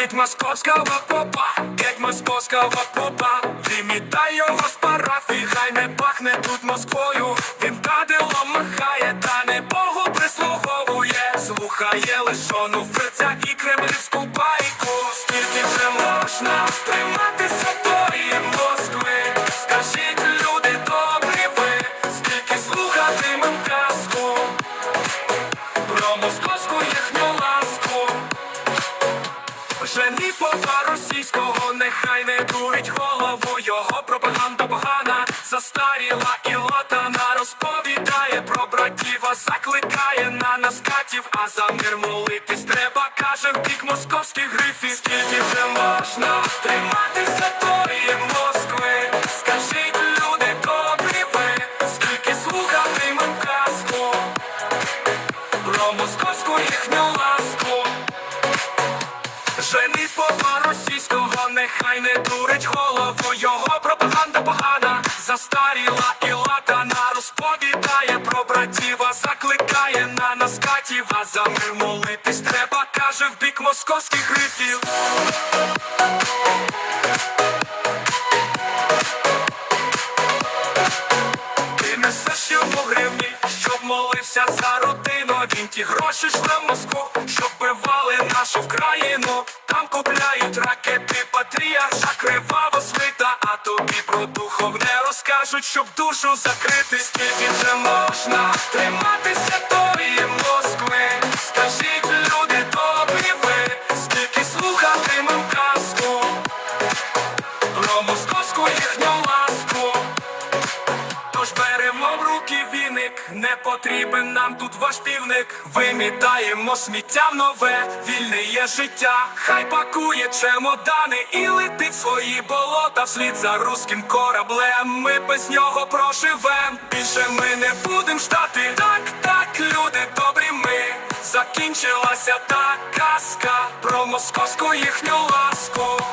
геть московського попа, геть московського попа, вимітай його з парафі, хай не пахне тут Москвою. Він кадилом махає, та не Богу прислуговує. Слухає лишону ферця і кремлівську байку. Скільки вже можна триматися дурить голову, його пропаганда погана, застаріла і латана розповідає про братів, а закликає на нас катів, а за мир молитись треба, каже в бік московських грифів. Скільки вже можна триматися тої нехай не дурить голову, його пропаганда погана, застаріла і латана, розповідає про братів, а закликає на нас катів, а за мир молитись треба, каже в бік московських грифів. Ти несеш йому гривні, щоб молився за родину. Він ті гроші шле в Москву, щоб бивали нашу вкраїну. Там купляють ракети, патріарша криваво смита, А тобі про духовне розкажуть, щоб душу закрити. Скільки вже можна триматися не потрібен нам тут ваш півник. Вимітаємо сміття в нове, вільне є життя. Хай пакує чемодани і летить в свої болота вслід за руським кораблем. Ми без нього проживем. Більше ми не будем ждати. Так, так, люди добрі ми. Закінчилася та казка про московську їхню ласку.